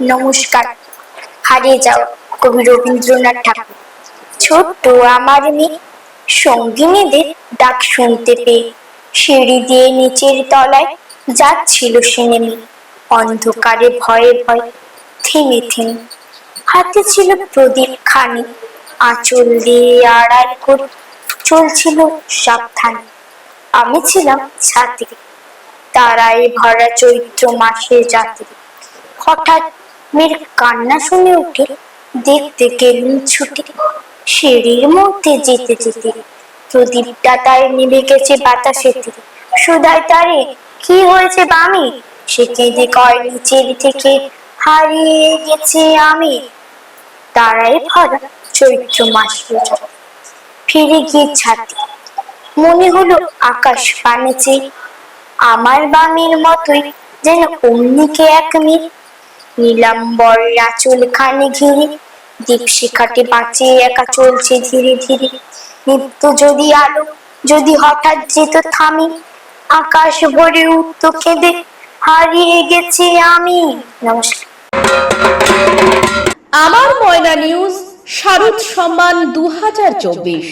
নমস্কার। হারিয়ে যাও কবি রবীন্দ্রনাথ ঠাকুর। ছোট্ট আমার মেয়ে সঙ্গিনীদের ডাক শুনতে পেয়ে সিঁড়ি দিয়ে নিচের তলায় যাচ্ছিল সে নেমে অন্ধকারে ভয়ে ভয়ে থেমে থেমে হাতে ছিল প্রদীপ খানি। আঁচল দিয়ে আড়াল করে চলছিল সাবধানে। আমি ছিলাম ছাতে তারায় ভরা চৈত্র মাসের যাত্রী। হঠাৎ মেয়ের কান্না শুনে উঠে দেখতে গেলুম ছুটে। সিঁড়ির মধ্যে যেতে যেতে প্রদীপটা তার নিভে গেছে বাতাসেতে সুধাই তারে, কি হয়েছে বামি? সে কেঁদে কয়, নিচের থেকে হারিয়ে গেছে আমি। তারাই ভরা চৈত্র মাস ফিরে গিয়ে ছাতে। মনে হলো আকাশ পানে চেয়ে আমার বামির মতোই যেন অমনিকে এক মেয়ে নীলাম্বর আঁচল খানে ঘিরে। দীপশিখাটি বাঁচিয়ে একা চলছে ধীরে ধীরে। নিত্য যদি আলো, যদি হঠাৎ যেত থামি, আকাশ ভরে উঠত কেঁদে। হারিয়ে গেছি আমি। নমস্কার। আমার ময়না নিউজ, শারদ সম্মান দু হাজার চব্বিশ।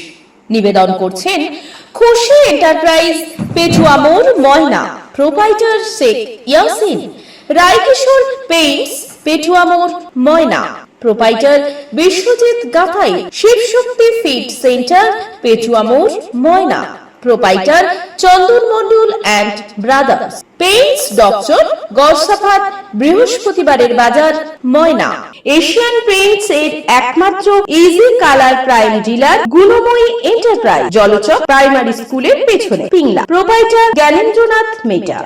নিবেদন করছেন খুশি enterprise, Petua Petuamore Moyna. Proprietor Sheikh Yasin. Raikishore paints Petuamore Moyna. Proprietor Biswajit Gathai Shibshakti fit centre Petuamore Moyna. Proprietor Chandan Mondal and brothers. Paints doctor Garsafat বৃহস্পতিবারের বাজার, ময়না। এশিয়ান পেইন্টস এর একমাত্র easy colour prime dealer Gunamoyee enterprise Jalchak primary স্কুলের পেছনে, Pingla. Proprietor Gyanendranath মেটা।